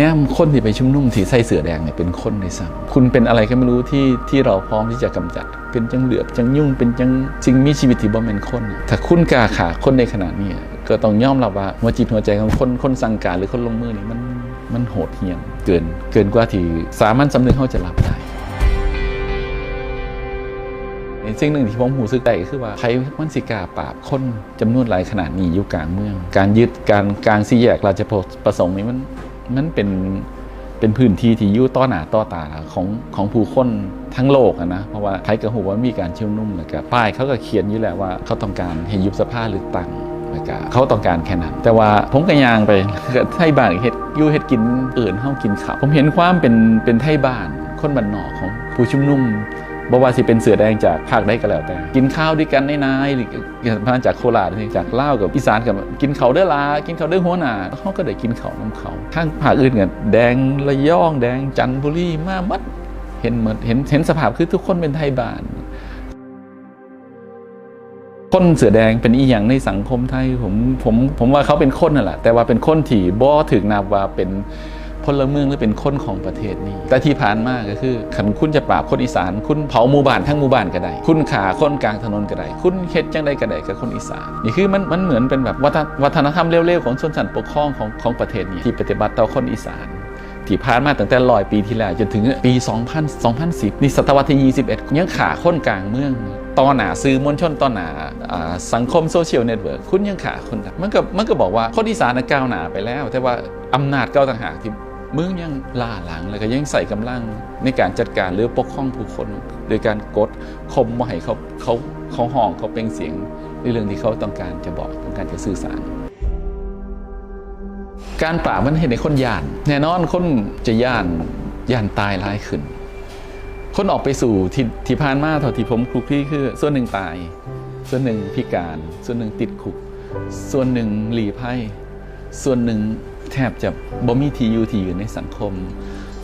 เนี่ยคนที่ไปชุมนุมที่ใส่เสื้อแดงเนี่ยเป็นคนในสังคุณเป็นอะไรก็ไม่รู้ที่ที่เราพร้อมที่จะกำจัด เป็นจังเหลือบจังยุ่งเป็นจังสิ่งมีชีวิตที่บ่เป็นคนน่ะถ้าคุณกาขาคนในขนาดนี้ก็ต้องยอมรับว่าหัวจิตหัวใจของคนคนสั่งการหรือคนลงมือนี่มันมันโหดเหี้ยมเกินเกินกว่าที่สามัญสำนึกเขาจะรับได้สิ่งหนึ่งที่ผมหูซึกได้ก็คือว่าใครมันสิกาปราบคนจำนวนหลายขนาดนี้อยู่กลางเมือง การยึดการกลางสี่แยกราชประสงค์นี่มัน มันเป็นเป็นพื้นที่ที่ยู่ต่อหนาต่อตาของของผู้คนทั้งโลกนะเพราะว่าใครก็หูว่ามีการเชุมนุ่มแล้วก็ป้ายเขาก็เขียนอยู่แล้วว่าเขาต้องการให้ยุบสภาหรือตั้งแล้วก็เขาต้องการแค่นั้น แต่ว่าผมก็ยางไปไทยบ้านเฮ็ดยู่เฮ็ดกินเอื่นเฮากินข้าวผมเห็นความเป็นเป็นไทยบ้านคนบ้านนอกของผู้ชุมนุม บ่ว่าสิเป็นเสือแดงจากภาคใดก็แล้วแต่ กินข้าวด้วยกันในนายหรือมาจากโคราชจากเลากับอีสานกับกินเขาเด้อลากินเขาเด้อหัวหน้าเขาก็ได้กินเขาน้ำเขาทางภาคอื่นกันแดงระยอง แดงจันทบุรีมามัดเห็นเหมือนเห็นเห็นสภาพคือทุกคนเป็นไทยบ้านคนเสือแดงเป็นอีหยังในสังคมไทยผมผมผมว่าเขาเป็นคนนั่นแหละแต่ว่าเป็นคนที่บ่ถึงนับว่าเป็น พลเมืองหรือเป็นคนของประเทศนี้ แต่ที่ผ่านมาก็คือขันคุณจะปราบคนอีสาน คุณเผาหมู่บ้านทั้งหมู่บ้านก็ได้ คุณขาคนกลางถนนก็ได้ คุณเฮ็ดจังใดก็ได้กับคนอีสาน นี่คือมันมันเหมือนเป็นแบบวัฒนธรรมเร็วๆของชนชั้นปกครองของของประเทศนี้ที่ปฏิบัติต่อคนอีสานที่ผ่านมาตั้งแต่ร้อยปีที่แล้วจนถึงปี 2000 2010 นี่ศตวรรษที่21 ยังขาค้นกลางเมืองต่อหนาซื้อมวลชนต่อหนาอ่าสังคมโซเชียลเน็ตเวิร์กคุณยังขาคนกันมันก็มันก็บอกว่าคนอีสานก้าวหนาไปแล้ว แต่ว่าอำนาจก้าวต่างหากที่ มืองยังล่าหลังแล้วก็ยังใส่กำลังในการจัดการหรือปกครองผู้คน โดยการกดข่มาให้เขาเขาเขาห้องเขาเปล่งเสียงในเรื่องที่เขาต้องการจะบอกต้องการจะสื่อสาร การปราบมันเห็นในคนย่าน แน่นอนคนจะย่านย่านตายร้ายขึ้น คนออกไปสู่ที่ที่ผ่านมาเท่าที่ผมคลุกคลี่คือส่วนหนึ่งตาย ส่วนหนึ่งพิการ ส่วนหนึ่งติดคุก ส่วนหนึ่งหลีภัย ส่วนหนึ่งแทบจะบ่มีทีอยู่ที่อยู่ในสังคม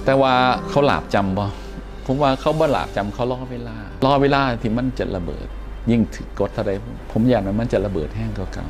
แต่ว่าเขาหลาบจำบ่ผมว่าเขาบ่หลาบจำเขารอเวลารอเวลาที่มันจะระเบิด ยิ่งถึงกดอะไรผมอยากมันจะระเบิดแห้งกว่าเก่า